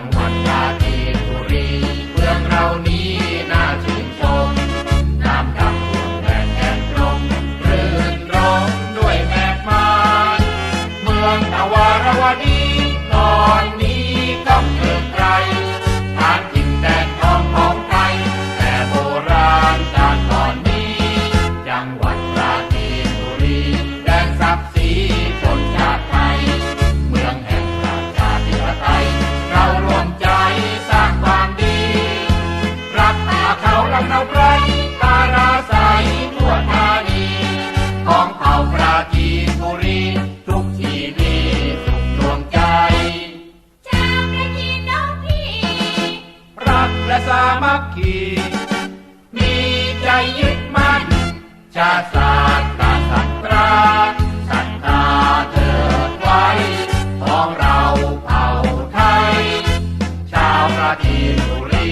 งวัดราจีนบุรีเมืองเรานี้น่าชื่นชมน้ำดำหัวแดดแดดลมรื่นรมด้วยแมกไมาเมืองนวารวดีตอนนี้ก็ กำเราไรตาราใสทั่วธานีของเผ่าปราจีนบุรีทุกทีมีสุขดวงใจชาวประจีนน้องพี่ รักและสามัคคี มีใจยึดมั่น ชาติศาสตร์ศาสตร์ตราศรัทธาเถิดไว้ ของเราเผ่าไทย ชาวปราจีนบุรี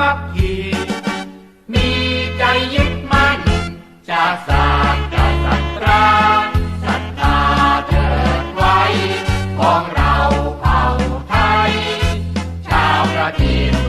มัคคีมีใจยึดมั่นจะสร้างสัตราศรัตธาเถิดไว้ ของเราเผ่าไทย ชาวระเทศ